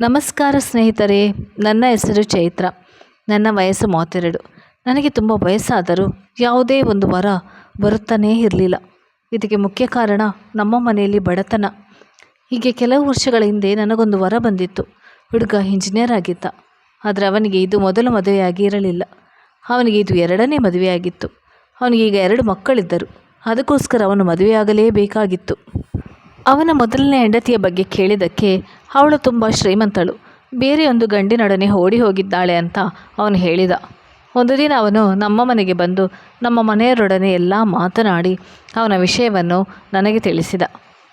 ನಮಸ್ಕಾರ ಸ್ನೇಹಿತರೆ, ನನ್ನ ಹೆಸರು ಚೈತ್ರ, ನನ್ನ ವಯಸ್ಸು ಮೂವತ್ತೆರಡು. ನನಗೆ ತುಂಬ ವಯಸ್ಸಾದರೂ ಯಾವುದೇ ಒಂದು ವರ ಬರುತ್ತಾನೇ ಇರಲಿಲ್ಲ. ಇದಕ್ಕೆ ಮುಖ್ಯ ಕಾರಣ ನಮ್ಮ ಮನೆಯಲ್ಲಿ ಬಡತನ. ಹೀಗೆ ಕೆಲವು ವರ್ಷಗಳ ಹಿಂದೆ ನನಗೊಂದು ವರ ಬಂದಿತ್ತು. ಹುಡುಗ ಇಂಜಿನಿಯರ್ ಆಗಿದ್ದ. ಆದರೆ ಅವನಿಗೆ ಇದು ಮೊದಲು ಮದುವೆಯಾಗಿ ಇರಲಿಲ್ಲ. ಅವನಿಗೆ ಇದು ಎರಡನೇ ಮದುವೆಯಾಗಿತ್ತು. ಅವನಿಗೆ ಈಗ ಎರಡು ಮಕ್ಕಳಿದ್ದರು. ಅದಕ್ಕೋಸ್ಕರ ಅವನು ಮದುವೆಯಾಗಲೇಬೇಕಾಗಿತ್ತು. ಅವನ ಮೊದಲನೇ ಹೆಂಡತಿಯ ಬಗ್ಗೆ ಕೇಳಿದ್ದಕ್ಕೆ ಅವಳು ತುಂಬ ಶ್ರೀಮಂತಳು. ಬೇರೆಯೊಂದು ಗಂಡಿನೊಡನೆ ಓಡಿ ಹೋಗಿದ್ದಾಳೆ ಅಂತ ಅವನು ಹೇಳಿದ. ಒಂದು ದಿನ ಅವನು ನಮ್ಮ ಮನೆಗೆ ಬಂದು ನಮ್ಮ ಮನೆಯವರೊಡನೆ ಎಲ್ಲ ಮಾತನಾಡಿ ಅವನ ವಿಷಯವನ್ನು ನನಗೆ ತಿಳಿಸಿದ.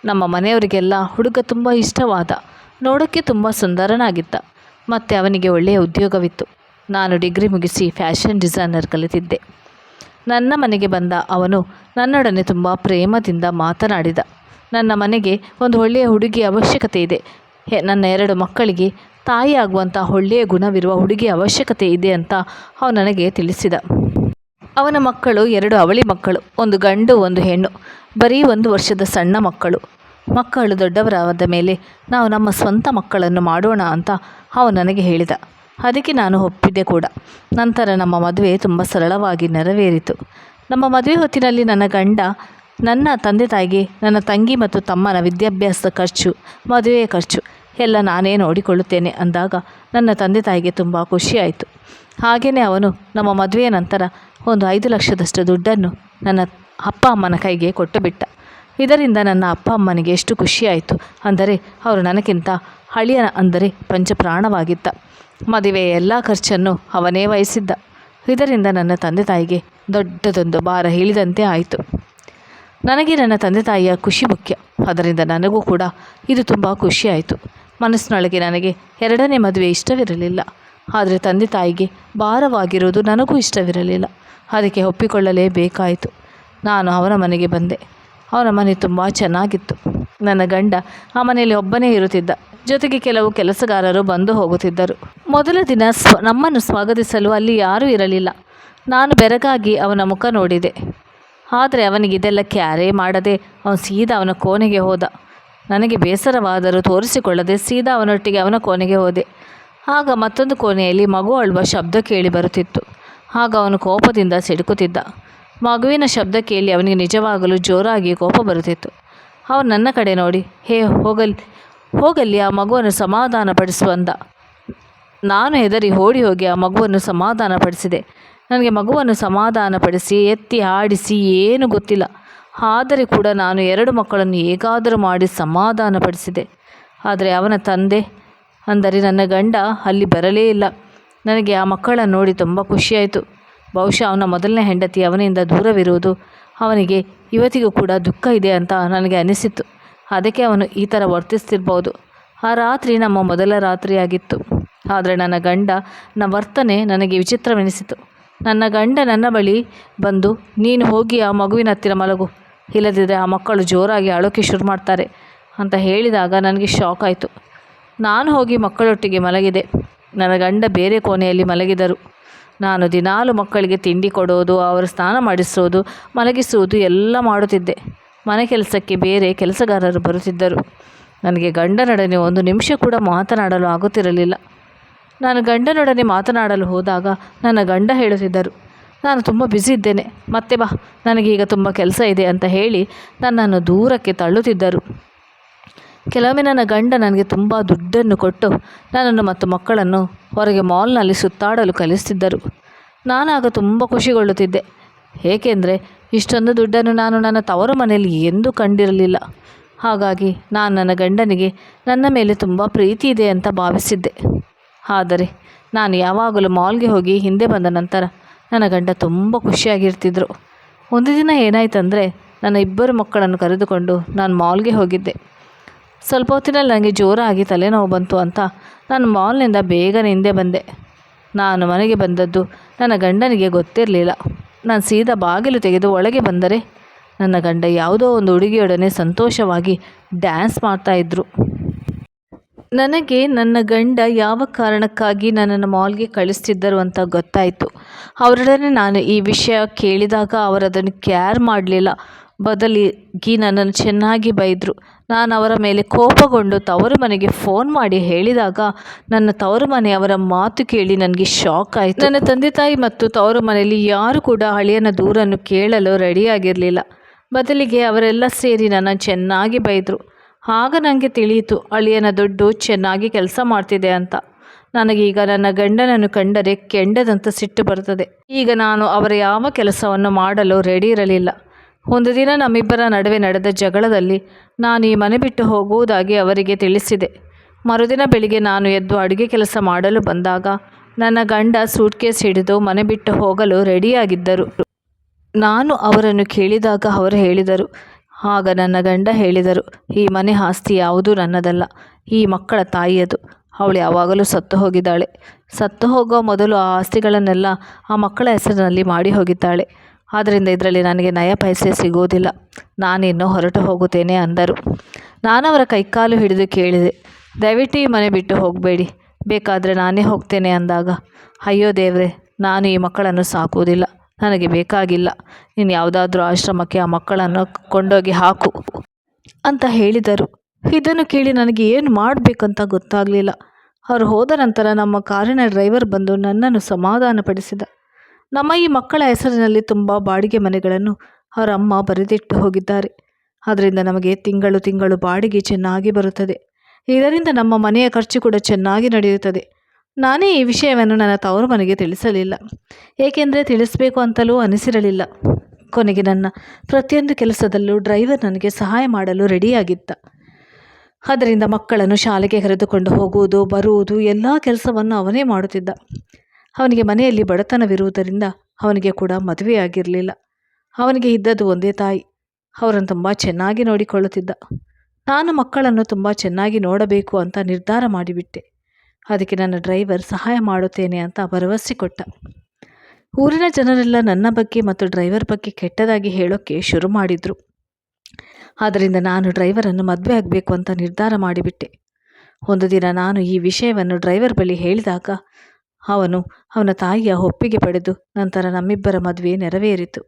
ನಮ್ಮ ಮನೆಯವರಿಗೆಲ್ಲ ಹುಡುಗ ತುಂಬ ಇಷ್ಟವಾದ ನೋಡೋಕ್ಕೆ ತುಂಬ ಸುಂದರನಾಗಿದ್ದ. ಮತ್ತು ಅವನಿಗೆ ಒಳ್ಳೆಯ ಉದ್ಯೋಗವಿತ್ತು. ನಾನು ಡಿಗ್ರಿ ಮುಗಿಸಿ ಫ್ಯಾಷನ್ ಡಿಸೈನರ್ ಕಲಿತಿದ್ದೆ. ನನ್ನ ಮನೆಗೆ ಬಂದ ಅವನು ನನ್ನೊಡನೆ ತುಂಬ ಪ್ರೇಮದಿಂದ ಮಾತನಾಡಿದ. ನನ್ನ ಮನೆಗೆ ಒಂದು ಒಳ್ಳೆಯ ಹುಡುಗಿಯ ಅವಶ್ಯಕತೆ ಇದೆ. ನನ್ನ ಎರಡು ಮಕ್ಕಳಿಗೆ ತಾಯಿ ಆಗುವಂಥ ಒಳ್ಳೆಯ ಗುಣವಿರುವ ಹುಡುಗಿಯ ಅವಶ್ಯಕತೆ ಇದೆ ಅಂತ ಅವನು ನನಗೆ ತಿಳಿಸಿದ. ಅವನ ಮಕ್ಕಳು ಎರಡು ಅವಳಿ ಮಕ್ಕಳು, ಒಂದು ಗಂಡು, ಒಂದು ಹೆಣ್ಣು, ಬರೀ ಒಂದು ವರ್ಷದ ಸಣ್ಣ ಮಕ್ಕಳು. ಮಕ್ಕಳು ದೊಡ್ಡವರಾದ ಮೇಲೆ ನಾವು ನಮ್ಮ ಸ್ವಂತ ಮಕ್ಕಳನ್ನು ಮಾಡೋಣ ಅಂತ ಅವನು ನನಗೆ ಹೇಳಿದ. ಅದಕ್ಕೆ ನಾನು ಒಪ್ಪಿದ್ದೆ ಕೂಡ. ನಂತರ ನಮ್ಮ ಮದುವೆ ತುಂಬ ಸರಳವಾಗಿ ನೆರವೇರಿತು. ನಮ್ಮ ಮದುವೆ ಹೊತ್ತಿನಲ್ಲಿ ನನ್ನ ಗಂಡ ನನ್ನ ತಂದೆ ತಾಯಿಗೆ ನನ್ನ ತಂಗಿ ಮತ್ತು ತಮ್ಮನ ವಿದ್ಯಾಭ್ಯಾಸದ ಖರ್ಚು, ಮದುವೆಯ ಖರ್ಚು ಎಲ್ಲ ನಾನೇ ನೋಡಿಕೊಳ್ಳುತ್ತೇನೆ ಅಂದಾಗ ನನ್ನ ತಂದೆ ತಾಯಿಗೆ ತುಂಬ ಖುಷಿಯಾಯಿತು. ಹಾಗೆಯೇ ಅವನು ನಮ್ಮ ಮದುವೆಯ ನಂತರ ಒಂದು ಐದು ಲಕ್ಷದಷ್ಟು ದುಡ್ಡನ್ನು ನನ್ನ ಅಪ್ಪ ಅಮ್ಮನ ಕೈಗೆ ಕೊಟ್ಟು ಬಿಟ್ಟ ಇದರಿಂದ ನನ್ನ ಅಪ್ಪ ಅಮ್ಮನಿಗೆ ಎಷ್ಟು ಖುಷಿಯಾಯಿತು ಅಂದರೆ ಅವರು ನನಗಿಂತ ಹಳಿಯ ಅಂದರೆ ಪಂಚಪ್ರಾಣವಾಗಿದ್ದ. ಮದುವೆಯ ಎಲ್ಲ ಖರ್ಚನ್ನು ಅವನೇ ವಹಿಸಿದ್ದ. ಇದರಿಂದ ನನ್ನ ತಂದೆ ತಾಯಿಗೆ ದೊಡ್ಡದೊಂದು ಭಾರ ಹೇಳಿದಂತೆ ಆಯಿತು. ನನಗೆ ನನ್ನ ತಂದೆ ತಾಯಿಯ ಖುಷಿ ಮುಖ್ಯ. ಅದರಿಂದ ನನಗೂ ಕೂಡ ಇದು ತುಂಬ ಖುಷಿಯಾಯಿತು ಮನಸ್ಸಿನೊಳಗೆ ನನಗೆ ಎರಡನೇ ಮದುವೆ ಇಷ್ಟವಿರಲಿಲ್ಲ. ಆದರೆ ತಂದೆ ತಾಯಿಗೆ ಭಾರವಾಗಿರುವುದು ನನಗೂ ಇಷ್ಟವಿರಲಿಲ್ಲ. ಅದಕ್ಕೆ ಒಪ್ಪಿಕೊಳ್ಳಲೇಬೇಕಾಯಿತು. ನಾನು ಅವನ ಮನೆಗೆ ಬಂದೆ. ಅವನ ಮನೆ ತುಂಬ ಚೆನ್ನಾಗಿತ್ತು. ನನ್ನ ಗಂಡ ಆ ಮನೆಯಲ್ಲಿ ಒಬ್ಬನೇ ಇರುತ್ತಿದ್ದ. ಜೊತೆಗೆ ಕೆಲವು ಕೆಲಸಗಾರರು ಬಂದು ಹೋಗುತ್ತಿದ್ದರು. ಮೊದಲ ದಿನ ಸ್ವ ನಮ್ಮನ್ನು ಸ್ವಾಗತಿಸಲು ಅಲ್ಲಿ ಯಾರೂ ಇರಲಿಲ್ಲ. ನಾನು ಬೆರಗಾಗಿ ಅವನ ಮುಖ ನೋಡಿದೆ. ಆದರೆ ಅವನಿಗೆ ಇದೆಲ್ಲ ಕ್ಯಾರೆ ಮಾಡದೆ ಅವನು ಸೀದಾ ಅವನ ಕೋಣೆಗೆ ಹೋದ. ನನಗೆ ಬೇಸರವಾದರೂ ತೋರಿಸಿಕೊಳ್ಳದೆ ಸೀದಾ ಅವನೊಟ್ಟಿಗೆ ಅವನ ಕೋಣೆಗೆ ಹೋದೆ. ಆಗ ಮತ್ತೊಂದು ಕೋಣೆಯಲ್ಲಿ ಮಗು ಅಳುವ ಶಬ್ದ ಕೇಳಿ ಬರುತ್ತಿತ್ತು. ಆಗ ಅವನು ಕೋಪದಿಂದ ಸಿಡುಕುತ್ತಿದ್ದ. ಮಗುವಿನ ಶಬ್ದ ಕೇಳಿ ಅವನಿಗೆ ನಿಜವಾಗಲೂ ಜೋರಾಗಿ ಕೋಪ ಬರುತ್ತಿತ್ತು. ಅವನು ನನ್ನ ಕಡೆ ನೋಡಿ, ಹೇ, ಹೋಗಲಿ ಹೋಗಲಿ, ಆ ಮಗುವನ್ನು ಸಮಾಧಾನಪಡಿಸುವಂದ ನಾನು ಹೆದರಿ ಓಡಿ ಹೋಗಿ ಆ ಮಗುವನ್ನು ಸಮಾಧಾನಪಡಿಸಿದೆ. ನನಗೆ ಮಗುವನ್ನು ಸಮಾಧಾನಪಡಿಸಿ, ಎತ್ತಿ ಆಡಿಸಿ, ಏನು ಗೊತ್ತಿಲ್ಲ. ಆದರೆ ಕೂಡ ನಾನು ಎರಡು ಮಕ್ಕಳನ್ನು ಹೇಗಾದರೂ ಮಾಡಿ ಸಮಾಧಾನಪಡಿಸಿದೆ. ಆದರೆ ಅವನ ತಂದೆ ಅಂದರೆ ನನ್ನ ಗಂಡ ಅಲ್ಲಿ ಬರಲೇ ಇಲ್ಲ. ನನಗೆ ಆ ಮಕ್ಕಳನ್ನು ನೋಡಿ ತುಂಬ ಖುಷಿಯಾಯಿತು. ಬಹುಶಃ ಅವನ ಮೊದಲನೇ ಹೆಂಡತಿ ಅವನಿಂದ ದೂರವಿರುವುದು ಅವನಿಗೆ ಇವತ್ತಿಗೂ ಕೂಡ ದುಃಖ ಇದೆ ಅಂತ ನನಗೆ ಅನಿಸಿತು ಅದಕ್ಕೆ ಅವನು ಈ ಥರ ವರ್ತಿಸ್ತಿರ್ಬೋದು. ಆ ರಾತ್ರಿ ನಮ್ಮ ಮೊದಲ ರಾತ್ರಿಯಾಗಿತ್ತು. ಆದರೆ ನನ್ನ ಗಂಡ, ನ ವರ್ತನೆ ನನಗೆ ವಿಚಿತ್ರವೆನಿಸಿತು. ನನ್ನ ಗಂಡ ನನ್ನ ಬಳಿ ಬಂದು, ನೀನು ಹೋಗಿ ಆ ಮಗುವಿನ ಹತ್ತಿರ ಮಲಗು. ಇಲ್ಲದಿದ್ದರೆ ಆ ಮಕ್ಕಳು ಜೋರಾಗಿ ಅಳೋಕೆ ಶುರು ಮಾಡ್ತಾರೆ ಅಂತ ಹೇಳಿದಾಗ ನನಗೆ ಶಾಕ್ ಆಯಿತು. ನಾನು ಹೋಗಿ ಮಕ್ಕಳೊಟ್ಟಿಗೆ ಮಲಗಿದೆ. ನನ್ನ ಗಂಡ ಬೇರೆ ಕೋಣೆಯಲ್ಲಿ ಮಲಗಿದರು. ನಾನು ದಿನಾಲು ಮಕ್ಕಳಿಗೆ ತಿಂಡಿ ಕೊಡೋದು, ಅವರ ಸ್ನಾನ ಮಾಡಿಸೋದು, ಮಲಗಿಸುವುದು ಎಲ್ಲ ಮಾಡುತ್ತಿದ್ದೆ. ಮನೆ ಕೆಲಸಕ್ಕೆ ಬೇರೆ ಕೆಲಸಗಾರರು ಬರುತ್ತಿದ್ದರು. ನನಗೆ ಗಂಡನೊಡನೆ ಒಂದು ನಿಮಿಷ ಕೂಡ ಮಾತನಾಡಲು ಆಗುತ್ತಿರಲಿಲ್ಲ. ನಾನು ಗಂಡನೊಡನೆ ಮಾತನಾಡಲು ಹೋದಾಗ ನನ್ನ ಗಂಡ ಹೇಳುತ್ತಿದ್ದರು, ನಾನು ತುಂಬ ಬ್ಯುಸಿ ಇದ್ದೇನೆ, ಮತ್ತೆ ಬಾ, ನನಗೀಗ ತುಂಬ ಕೆಲಸ ಇದೆ ಅಂತ ಹೇಳಿ ನನ್ನನ್ನು ದೂರಕ್ಕೆ ತಳ್ಳುತ್ತಿದ್ದರು. ಕೆಲವೊಮ್ಮೆ ನನ್ನ ಗಂಡ ನನಗೆ ತುಂಬ ದುಡ್ಡನ್ನು ಕೊಟ್ಟು ನನ್ನನ್ನು ಮತ್ತು ಮಕ್ಕಳನ್ನು ಹೊರಗೆ ಮಾಲ್ನಲ್ಲಿ ಸುತ್ತಾಡಲು ಕಲಿಸ್ತಿದ್ದರು. ನಾನಾಗ ತುಂಬ ಖುಷಿಗೊಳ್ಳುತ್ತಿದ್ದೆ, ಏಕೆಂದರೆ ಇಷ್ಟೊಂದು ದುಡ್ಡನ್ನು ನಾನು ನನ್ನ ತವರು ಮನೆಯಲ್ಲಿ ಎಂದೂ ಕಂಡಿರಲಿಲ್ಲ. ಹಾಗಾಗಿ ನಾನು ನನ್ನ ಗಂಡನಿಗೆ ನನ್ನ ಮೇಲೆ ತುಂಬ ಪ್ರೀತಿ ಇದೆ ಅಂತ ಭಾವಿಸಿದ್ದೆ. ಆದರೆ ನಾನು ಯಾವಾಗಲೂ ಮಾಲ್ಗೆ ಹೋಗಿ ಹಿಂದೆ ಬಂದ ನಂತರ ನನ್ನ ಗಂಡ ತುಂಬ ಖುಷಿಯಾಗಿರ್ತಿದ್ರು. ಒಂದು ದಿನ ಏನಾಯ್ತಂದರೆ ನನ್ನ ಇಬ್ಬರು ಮಕ್ಕಳನ್ನು ಕರೆದುಕೊಂಡು ನಾನು ಮಾಲ್ಗೆ ಹೋಗಿದ್ದೆ. ಸ್ವಲ್ಪ ಹೊತ್ತಿನಲ್ಲಿ ನನಗೆ ಜೋರಾಗಿ ತಲೆನೋವು ಬಂತು ಅಂತ ನಾನು ಮಾಲ್ನಿಂದ ಬೇಗನೆ ಹಿಂದೆ ಬಂದೆ. ನಾನು ಮನೆಗೆ ಬಂದದ್ದು ನನ್ನ ಗಂಡನಿಗೆ ಗೊತ್ತಿರಲಿಲ್ಲ. ನಾನು ಸೀದಾ ಬಾಗಿಲು ತೆಗೆದು ಒಳಗೆ ಬಂದರೆ ನನ್ನ ಗಂಡ ಯಾವುದೋ ಒಂದು ಹುಡುಗಿಯೊಡನೆ ಸಂತೋಷವಾಗಿ ಡ್ಯಾನ್ಸ್ ಮಾಡ್ತಾಯಿದ್ರು ನನಗೆ ನನ್ನ ಗಂಡ ಯಾವ ಕಾರಣಕ್ಕಾಗಿ ನನ್ನನ್ನು ಮಾಲ್ಗೆ ಕಳಿಸ್ತಿದ್ದರು ಅಂತ ಗೊತ್ತಾಯಿತು. ಅವರೊಡನೆ ನಾನು ಈ ವಿಷಯ ಕೇಳಿದಾಗ ಅವರದನ್ನು ಕ್ಯಾರ್ ಮಾಡಲಿಲ್ಲ. ಬದಲಿಗೆ ನನ್ನನ್ನು ಚೆನ್ನಾಗಿ ಬೈದರು. ನಾನು ಅವರ ಮೇಲೆ ಕೋಪಗೊಂಡು ತವರು ಮನೆಗೆ ಫೋನ್ ಮಾಡಿ ಹೇಳಿದಾಗ ನನ್ನ ತವರು ಮನೆಯವರ ಮಾತು ಕೇಳಿ ನನಗೆ ಶಾಕ್ ಆಯಿತು. ನನ್ನ ತಂದೆ ತಾಯಿ ಮತ್ತು ತವರು ಮನೆಯಲ್ಲಿ ಯಾರು ಕೂಡ ಅಳಿಯನ ದೂರನ್ನು ಕೇಳಲು ರೆಡಿಯಾಗಿರಲಿಲ್ಲ. ಬದಲಿಗೆ ಅವರೆಲ್ಲ ಸೇರಿ ನನ್ನ ಚೆನ್ನಾಗಿ ಬೈದರು. ಆಗ ನನಗೆ ತಿಳಿಯಿತು, ಅಳಿಯನ ದುಡ್ಡು ಚೆನ್ನಾಗಿ ಕೆಲಸ ಮಾಡ್ತಿದೆ ಅಂತ. ನನಗೀಗ ನನ್ನ ಗಂಡನನ್ನು ಕಂಡರೆ ಕೆಂಡದಂತ ಸಿಟ್ಟು ಬರುತ್ತದೆ ಈಗ ನಾನು ಅವರ ಯಾವ ಕೆಲಸವನ್ನು ಮಾಡಲು ರೆಡಿ ಇರಲಿಲ್ಲ. ಒಂದು ದಿನ ನಮ್ಮಿಬ್ಬರ ನಡುವೆ ನಡೆದ ಜಗಳದಲ್ಲಿ ನಾನು ಈ ಮನೆ ಬಿಟ್ಟು ಹೋಗುವುದಾಗಿ ಅವರಿಗೆ ತಿಳಿಸಿದೆ. ಮರುದಿನ ಬೆಳಿಗ್ಗೆ ನಾನು ಎದ್ದು ಅಡುಗೆ ಕೆಲಸ ಮಾಡಲು ಬಂದಾಗ ನನ್ನ ಗಂಡ ಸೂಟ್ಕೇಸ್ ಹಿಡಿದು ಮನೆ ಬಿಟ್ಟು ಹೋಗಲು ರೆಡಿಯಾಗಿದ್ದರು ನಾನು ಅವರನ್ನು ಕೇಳಿದಾಗ ಅವರು ಹೇಳಿದರು ಆಗ ನನ್ನ ಗಂಡ ಹೇಳಿದರು, ಈ ಮನೆ ಆಸ್ತಿ ಯಾವುದೂ ನನ್ನದಲ್ಲ, ಈ ಮಕ್ಕಳ ತಾಯಿಯದು ಅವಳು ಯಾವಾಗಲೂ ಸತ್ತು ಹೋಗಿದ್ದಾಳೆ. ಸತ್ತು ಹೋಗೋ ಮೊದಲು ಆ ಆಸ್ತಿಗಳನ್ನೆಲ್ಲ ಆ ಮಕ್ಕಳ ಹೆಸರಿನಲ್ಲಿ ಮಾಡಿ ಹೋಗಿದ್ದಾಳೆ. ಆದ್ದರಿಂದ ಇದರಲ್ಲಿ ನನಗೆ ನಯ ಪೈಸೆ ಸಿಗುವುದಿಲ್ಲ. ನಾನಿನ್ನು ಹೊರಟು ಹೋಗುತ್ತೇನೆ ಅಂದರು. ನಾನವರ ಕೈಕಾಲು ಹಿಡಿದು ಕೇಳಿದೆ, ದಯವಿಟ್ಟು ಈ ಮನೆ ಬಿಟ್ಟು ಹೋಗಬೇಡಿ. ಬೇಕಾದರೆ ನಾನೇ ಹೋಗ್ತೇನೆ ಅಂದಾಗ, ಅಯ್ಯೋ ದೇವ್ರೆ, ನಾನು ಈ ಮಕ್ಕಳನ್ನು ಸಾಕುವುದಿಲ್ಲ. ನನಗೆ ಬೇಕಾಗಿಲ್ಲ. ನೀನು ಯಾವುದಾದ್ರೂ ಆಶ್ರಮಕ್ಕೆ ಆ ಮಕ್ಕಳನ್ನು ಕೊಂಡೋಗಿ ಹಾಕು ಅಂತ ಹೇಳಿದರು. ಇದನ್ನು ಕೇಳಿ ನನಗೆ ಏನು ಮಾಡಬೇಕಂತ ಗೊತ್ತಾಗಲಿಲ್ಲ. ಅವರು ಹೋದ ನಂತರ ನಮ್ಮ ಕಾರಿನ ಡ್ರೈವರ್ ಬಂದು ನನ್ನನ್ನು ಸಮಾಧಾನಪಡಿಸಿದ. ನಮ್ಮ ಈ ಮಕ್ಕಳ ಹೆಸರಿನಲ್ಲಿ ತುಂಬ ಬಾಡಿಗೆ ಮನೆಗಳನ್ನು ಅವರ ಅಮ್ಮ ಬರೆದಿಟ್ಟು ಹೋಗಿದ್ದಾರೆ. ಅದರಿಂದ ನಮಗೆ ತಿಂಗಳು ತಿಂಗಳು ಬಾಡಿಗೆ ಚೆನ್ನಾಗಿ ಬರುತ್ತದೆ. ಇದರಿಂದ ನಮ್ಮ ಮನೆಯ ಖರ್ಚು ಕೂಡ ಚೆನ್ನಾಗಿ ನಡೆಯುತ್ತದೆ. ನಾನೇ ಈ ವಿಷಯವನ್ನು ನನ್ನ ತವರು ಮನೆಗೆ ತಿಳಿಸಲಿಲ್ಲ. ಏಕೆಂದರೆ ತಿಳಿಸಬೇಕು ಅಂತಲೂ ಅನಿಸಿರಲಿಲ್ಲ. ಕೊನೆಗೆ ನನ್ನ ಪ್ರತಿಯೊಂದು ಕೆಲಸದಲ್ಲೂ ಡ್ರೈವರ್ ನನಗೆ ಸಹಾಯ ಮಾಡಲು ರೆಡಿಯಾಗಿದ್ದ. ಅದರಿಂದ ಮಕ್ಕಳನ್ನು ಶಾಲೆಗೆ ಕರೆದುಕೊಂಡು ಹೋಗುವುದು, ಬರುವುದು, ಎಲ್ಲ ಕೆಲಸವನ್ನು ಅವನೇ ಮಾಡುತ್ತಿದ್ದ. ಅವನಿಗೆ ಮನೆಯಲ್ಲಿ ಬಡತನವಿರುವುದರಿಂದ ಅವನಿಗೆ ಕೂಡ ಮದುವೆಯಾಗಿರಲಿಲ್ಲ. ಅವನಿಗೆ ಇದ್ದದ್ದು ಒಂದೇ ತಾಯಿ. ಅವರನ್ನು ತುಂಬ ಚೆನ್ನಾಗಿ ನೋಡಿಕೊಳ್ಳುತ್ತಿದ್ದ. ನಾನು ಮಕ್ಕಳನ್ನು ತುಂಬ ಚೆನ್ನಾಗಿ ನೋಡಬೇಕು ಅಂತ ನಿರ್ಧಾರ ಮಾಡಿಬಿಟ್ಟೆ. ಅದಕ್ಕೆ ನನ್ನ ಡ್ರೈವರ್ ಸಹಾಯ ಮಾಡುತ್ತೇನೆ ಅಂತ ಭರವಸೆ ಕೊಟ್ಟ. ಊರಿನ ಜನರೆಲ್ಲ ನನ್ನ ಬಗ್ಗೆ ಮತ್ತು ಡ್ರೈವರ್ ಬಗ್ಗೆ ಕೆಟ್ಟದಾಗಿ ಹೇಳೋಕ್ಕೆ ಶುರು ಮಾಡಿದರು. ಆದ್ದರಿಂದ ನಾನು ಡ್ರೈವರನ್ನು ಮದುವೆ ಆಗಬೇಕು ಅಂತ ನಿರ್ಧಾರ ಮಾಡಿಬಿಟ್ಟೆ. ಒಂದು ದಿನ ನಾನು ಈ ವಿಷಯವನ್ನು ಡ್ರೈವರ್ ಬಳಿ ಹೇಳಿದಾಗ ಅವನು ಅವನ ತಾಯಿಯ ಒಪ್ಪಿಗೆ ಪಡೆದು ನಂತರ ನಮ್ಮಿಬ್ಬರ ಮದುವೆ ನೆರವೇರಿತು.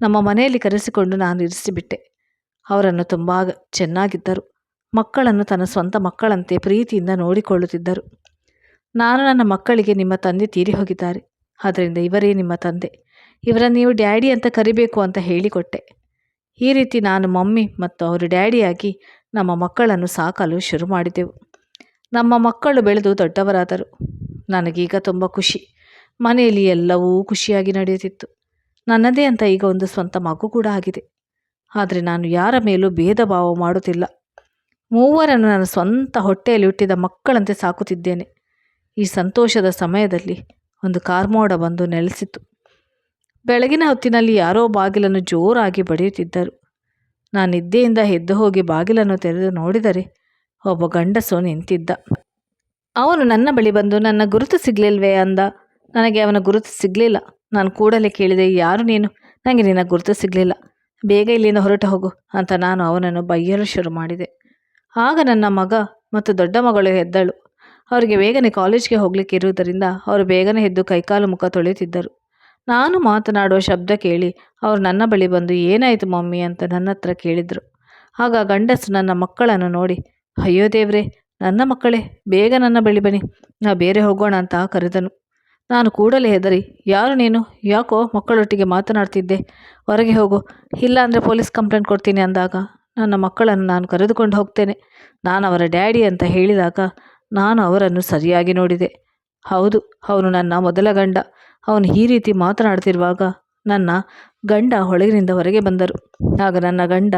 ನಮ್ಮ ಮನೆಯಲ್ಲಿ ಕರೆಸಿಕೊಂಡು ನಾನು ಇರಿಸಿಬಿಟ್ಟೆ. ಅವರನ್ನು ತುಂಬ ಚೆನ್ನಾಗಿದ್ದರು. ಮಕ್ಕಳನ್ನು ತನ್ನ ಸ್ವಂತ ಮಕ್ಕಳಂತೆ ಪ್ರೀತಿಯಿಂದ ನೋಡಿಕೊಳ್ಳುತ್ತಿದ್ದರು. ನಾನು ನನ್ನ ಮಕ್ಕಳಿಗೆ ನಿಮ್ಮ ತಂದೆ ತೀರಿ ಹೋಗಿದ್ದಾರೆ. ಆದ್ದರಿಂದ ಇವರೇ ನಿಮ್ಮ ತಂದೆ. ಇವರ ನೀವು ಡ್ಯಾಡಿ ಅಂತ ಕರಿಬೇಕು ಅಂತ ಹೇಳಿಕೊಟ್ಟೆ. ಈ ರೀತಿ ನಾನು ಮಮ್ಮಿ ಮತ್ತು ಅವರು ಡ್ಯಾಡಿಯಾಗಿ ನಮ್ಮ ಮಕ್ಕಳನ್ನು ಸಾಕಲು ಶುರು ಮಾಡಿದೆವು. ನಮ್ಮ ಮಕ್ಕಳು ಬೆಳೆದು ದೊಡ್ಡವರಾದರು. ನನಗೀಗ ತುಂಬ ಖುಷಿ. ಮನೆಯಲ್ಲಿ ಎಲ್ಲವೂ ಖುಷಿಯಾಗಿ ನಡೆಯುತ್ತಿತ್ತು. ನನ್ನದೇ ಅಂತ ಈಗ ಒಂದು ಸ್ವಂತ ಮಗು ಕೂಡ ಆಗಿದೆ. ಆದರೆ ನಾನು ಯಾರ ಮೇಲೂ ಭೇದ ಭಾವ ಮಾಡುತ್ತಿಲ್ಲ. ಮೂವರನ್ನು ನನ್ನ ಸ್ವಂತ ಹೊಟ್ಟೆಯಲ್ಲಿ ಹುಟ್ಟಿದ ಮಕ್ಕಳಂತೆ ಸಾಕುತ್ತಿದ್ದೇನೆ. ಈ ಸಂತೋಷದ ಸಮಯದಲ್ಲಿ ಒಂದು ಕಾರ್ಮೋಡ ಬಂದು ನೆಲೆಸಿತು. ಬೆಳಗಿನ ಹೊತ್ತಿನಲ್ಲಿ ಯಾರೋ ಬಾಗಿಲನ್ನು ಜೋರಾಗಿ ಬಡಿಯುತ್ತಿದ್ದರು. ನಾನು ನಿದ್ದೆಯಿಂದ ಎದ್ದು ಹೋಗಿ ಬಾಗಿಲನ್ನು ತೆರೆದು ನೋಡಿದರೆ ಒಬ್ಬ ಗಂಡಸು ನಿಂತಿದ್ದ. ಅವನು ನನ್ನ ಬಳಿ ಬಂದು, ನನ್ನ ಗುರುತು ಸಿಗಲಿಲ್ವೇ? ಅಂದ. ನನಗೆ ಅವನ ಗುರುತು ಸಿಗಲಿಲ್ಲ. ನಾನು ಕೂಡಲೇ ಕೇಳಿದೆ, ಯಾರು ನೀನು? ನನಗೆ ನಿನ್ನ ಗುರುತು ಸಿಗಲಿಲ್ಲ. ಬೇಗ ಇಲ್ಲಿಂದ ಹೊರಟು ಹೋಗು ಅಂತ ನಾನು ಅವನನ್ನು ಬೈಯಲು ಶುರು ಮಾಡಿದೆ. ಆಗ ನನ್ನ ಮಗ ಮತ್ತು ದೊಡ್ಡ ಮಗಳು ಎದ್ದಳು. ಅವರಿಗೆ ಬೇಗನೆ ಕಾಲೇಜ್ಗೆ ಹೋಗ್ಲಿಕ್ಕೆ ಇರುವುದರಿಂದ ಅವರು ಬೇಗನೆ ಎದ್ದು ಕೈಕಾಲು ಮುಖ ತೊಳೆಯುತ್ತಿದ್ದರು. ನಾನು ಮಾತನಾಡುವ ಶಬ್ದ ಕೇಳಿ ಅವರು ನನ್ನ ಬಳಿ ಬಂದು, ಏನಾಯಿತು ಮಮ್ಮಿ? ಅಂತ ನನ್ನ ಹತ್ರ ಕೇಳಿದರು. ಆಗ ಗಂಡಸು ನನ್ನ ಮಕ್ಕಳನ್ನು ನೋಡಿ, ಅಯ್ಯೋ ದೇವ್ರೆ, ನನ್ನ ಮಕ್ಕಳೇ, ಬೇಗ ನನ್ನ ಬಳಿ ಬನ್ನಿ, ನಾ ಬೇರೆ ಹೋಗೋಣ ಅಂತ ಕರೆದನು. ನಾನು ಕೂಡಲೇ ಹೆದರಿ, ಯಾರು ನೀನು? ಯಾಕೋ ಮಕ್ಕಳೊಟ್ಟಿಗೆ ಮಾತನಾಡ್ತಿದ್ದೆ? ಹೊರಗೆ ಹೋಗು. ಇಲ್ಲ ಅಂದರೆ ಪೊಲೀಸ್ ಕಂಪ್ಲೇಂಟ್ ಕೊಡ್ತೀನಿ ಅಂದಾಗ ನನ್ನ ಮಕ್ಕಳನ್ನು ನಾನು ಕರೆದುಕೊಂಡು ಹೋಗ್ತೇನೆ. ನಾನು ಅವರ ಡ್ಯಾಡಿ ಅಂತ ಹೇಳಿದಾಗ ನಾನು ಅವರನ್ನು ಸರಿಯಾಗಿ ನೋಡಿದೆ. ಹೌದು, ಅವನು ನನ್ನ ಮೊದಲ ಗಂಡ. ಅವನು ಈ ರೀತಿ ಮಾತನಾಡ್ತಿರುವಾಗ ನನ್ನ ಗಂಡ ಹೊಳಗಿನಿಂದ ಹೊರಗೆ ಬಂದರು. ಆಗ ನನ್ನ ಗಂಡ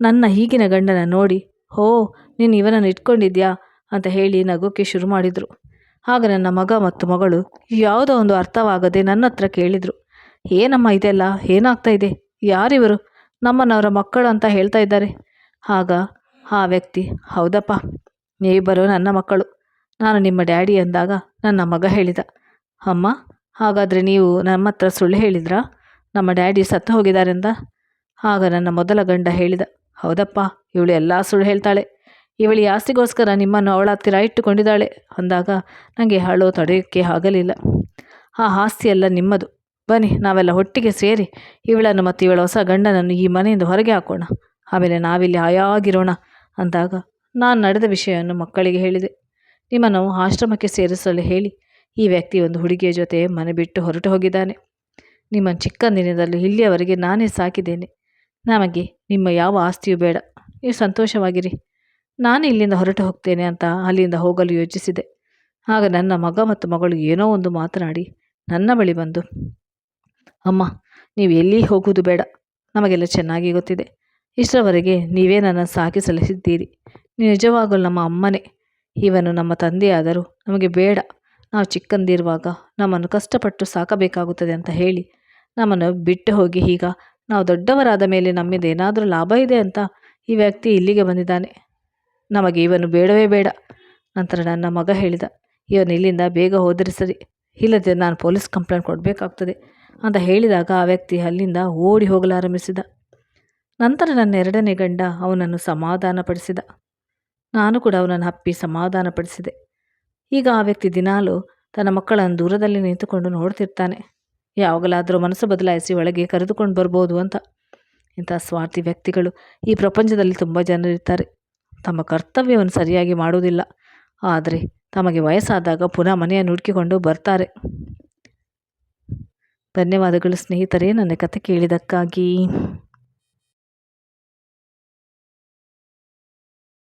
ನನ್ನ ಈಗಿನ ಗಂಡನ ನೋಡಿ, ಹೋ, ನೀನು ಇವನನ್ನು ಇಟ್ಕೊಂಡಿದ್ಯಾ? ಅಂತ ಹೇಳಿ ನಗೋಕೆ ಶುರು ಮಾಡಿದರು. ಆಗ ನನ್ನ ಮಗ ಮತ್ತು ಮಗಳು ಯಾವುದೋ ಒಂದು ಅರ್ಥವಾಗದೆ ನನ್ನ ಹತ್ರ ಕೇಳಿದರು. ಏನಮ್ಮ ಇದೆಲ್ಲ? ಏನಾಗ್ತಾ ಇದೆ? ಯಾರಿವರು? ನಮ್ಮನ್ನವರ ಮಕ್ಕಳು ಅಂತ ಹೇಳ್ತಾ ಇದ್ದಾರೆ. ಆಗ ಆ ವ್ಯಕ್ತಿ, ಹೌದಪ್ಪ. ನೀವಿಬ್ಬರು ನನ್ನ ಮಕ್ಕಳು. ನಾನು ನಿಮ್ಮ ಡ್ಯಾಡಿ ಅಂದಾಗ ನನ್ನ ಮಗ ಹೇಳಿದ. ಅಮ್ಮ, ಹಾಗಾದರೆ ನೀವು ನಮ್ಮ ಹತ್ರ ಸುಳ್ಳು ಹೇಳಿದ್ರಾ? ನಮ್ಮ ಡ್ಯಾಡಿ ಸತ್ತು ಹೋಗಿದ್ದಾರೆಂದ? ಆಗ ನನ್ನ ಮೊದಲ ಗಂಡ ಹೇಳಿದ. ಹೌದಪ್ಪ, ಇವಳು ಎಲ್ಲ ಸುಳ್ಳು ಹೇಳ್ತಾಳೆ. ಇವಳು ಆಸ್ತಿಗೋಸ್ಕರ ನಿಮ್ಮನ್ನು ಅವಳ ಹತ್ತಿರ ಇಟ್ಟುಕೊಂಡಿದ್ದಾಳೆ ಅಂದಾಗ ನನಗೆ ಹಾಳೋ ತಡೆಯೋಕ್ಕೆ ಆಗಲಿಲ್ಲ. ಆ ಆಸ್ತಿ ಎಲ್ಲ ನಿಮ್ಮದು. ಬನ್ನಿ, ನಾವೆಲ್ಲ ಒಟ್ಟಿಗೆ ಸೇರಿ ಇವಳನ್ನು ಮತ್ತು ಇವಳ ಹೊಸ ಗಂಡನನ್ನು ಈ ಮನೆಯಿಂದ ಹೊರಗೆ ಹಾಕೋಣ. ಆಮೇಲೆ ನಾವಿಲ್ಲಿ ಹಾಯಾಗಿರೋಣ ಅಂದಾಗ ನಾನು ನಡೆದ ವಿಷಯವನ್ನು ಮಕ್ಕಳಿಗೆ ಹೇಳಿದೆ. ನಿಮ್ಮನ್ನು ಆಶ್ರಮಕ್ಕೆ ಸೇರಿಸಲು ಹೇಳಿ, ಈ ವ್ಯಕ್ತಿ ಒಂದು ಹುಡುಗಿಯ ಜೊತೆ ಮನೆ ಬಿಟ್ಟು ಹೊರಟು ಹೋಗಿದ್ದಾನೆ. ನಿಮ್ಮ ಚಿಕ್ಕಂದಿನದಲ್ಲಿ ಇಲ್ಲಿಯವರೆಗೆ ನಾನೇ ಸಾಕಿದ್ದೇನೆ. ನಮಗೆ ನಿಮ್ಮ ಯಾವ ಆಸ್ತಿಯೂ ಬೇಡ. ನೀವು ಸಂತೋಷವಾಗಿರಿ. ನಾನು ಇಲ್ಲಿಂದ ಹೊರಟು ಹೋಗ್ತೇನೆ ಅಂತ ಅಲ್ಲಿಂದ ಹೋಗಲು ಯೋಚಿಸಿದೆ. ಆಗ ನನ್ನ ಮಗ ಮತ್ತು ಮಗಳು ಏನೋ ಒಂದು ಮಾತನಾಡಿ ನನ್ನ ಬಳಿ ಬಂದು, ಅಮ್ಮ, ನೀವು ಎಲ್ಲಿ ಹೋಗುವುದು ಬೇಡ. ನಮಗೆಲ್ಲ ಚೆನ್ನಾಗಿ ಗೊತ್ತಿದೆ. ಇಷ್ಟರವರೆಗೆ ನೀವೇ ನನ್ನ ಸಾಕಿ ಸಲ್ಲಿಸಿದ್ದೀರಿ. ನಿಜವಾಗಲು ನಮ್ಮ ಅಮ್ಮನೇ. ಇವನು ನಮ್ಮ ತಂದೆಯಾದರೂ ನಮಗೆ ಬೇಡ. ನಾವು ಚಿಕ್ಕಂದಿರುವಾಗ ನಮ್ಮನ್ನು ಕಷ್ಟಪಟ್ಟು ಸಾಕಬೇಕಾಗುತ್ತದೆ ಅಂತ ಹೇಳಿ ನಮ್ಮನ್ನು ಬಿಟ್ಟು ಹೋಗಿ ಈಗ ನಾವು ದೊಡ್ಡವರಾದ ಮೇಲೆ ನಮ್ಮಿಂದ ಏನಾದರೂ ಲಾಭ ಇದೆ ಅಂತ ಈ ವ್ಯಕ್ತಿ ಇಲ್ಲಿಗೆ ಬಂದಿದ್ದಾನೆ. ನಮಗೆ ಇವನು ಬೇಡವೇ ಬೇಡ. ನಂತರ ನನ್ನ ಮಗ ಹೇಳಿದ, ಇವನು ಇಲ್ಲಿಂದ ಬೇಗ ಹೋದರೆ ಸರಿ. ಇಲ್ಲದೆ ನಾನು ಪೊಲೀಸ್ ಕಂಪ್ಲೇಂಟ್ ಕೊಡಬೇಕಾಗ್ತದೆ ಅಂತ ಹೇಳಿದಾಗ ಆ ವ್ಯಕ್ತಿ ಅಲ್ಲಿಂದ ಓಡಿ ಹೋಗಲಾರಂಭಿಸಿದ ನಂತರ ನನ್ನ ಎರಡನೇ ಗಂಡ ಅವನನ್ನು ಸಮಾಧಾನಪಡಿಸಿದ. ನಾನು ಕೂಡ ಅವನನ್ನು ಹಪ್ಪಿ ಸಮಾಧಾನಪಡಿಸಿದೆ. ಈಗ ಆ ವ್ಯಕ್ತಿ ದಿನಾಲೂ ತನ್ನ ಮಕ್ಕಳನ್ನು ದೂರದಲ್ಲಿ ನಿಂತುಕೊಂಡು ನೋಡ್ತಿರ್ತಾನೆ. ಯಾವಾಗಲಾದರೂ ಮನಸ್ಸು ಬದಲಾಯಿಸಿ ಒಳಗೆ ಕರೆದುಕೊಂಡು ಬರ್ಬೋದು ಅಂತ. ಇಂಥ ಸ್ವಾರ್ಥಿ ವ್ಯಕ್ತಿಗಳು ಈ ಪ್ರಪಂಚದಲ್ಲಿ ತುಂಬ ಜನರಿರ್ತಾರೆ ತಮ್ಮ ಕರ್ತವ್ಯವನ್ನು ಸರಿಯಾಗಿ ಮಾಡುವುದಿಲ್ಲ. ಆದರೆ ತಮಗೆ ವಯಸ್ಸಾದಾಗ ಪುನಃ ಮನೆಯನ್ನು ಹುಡುಕಿಕೊಂಡು ಬರ್ತಾರೆ. ಧನ್ಯವಾದಗಳು ಸ್ನೇಹಿತರೇ, ನನ್ನ ಕತೆ ಕೇಳಿದ್ದಕ್ಕಾಗಿ.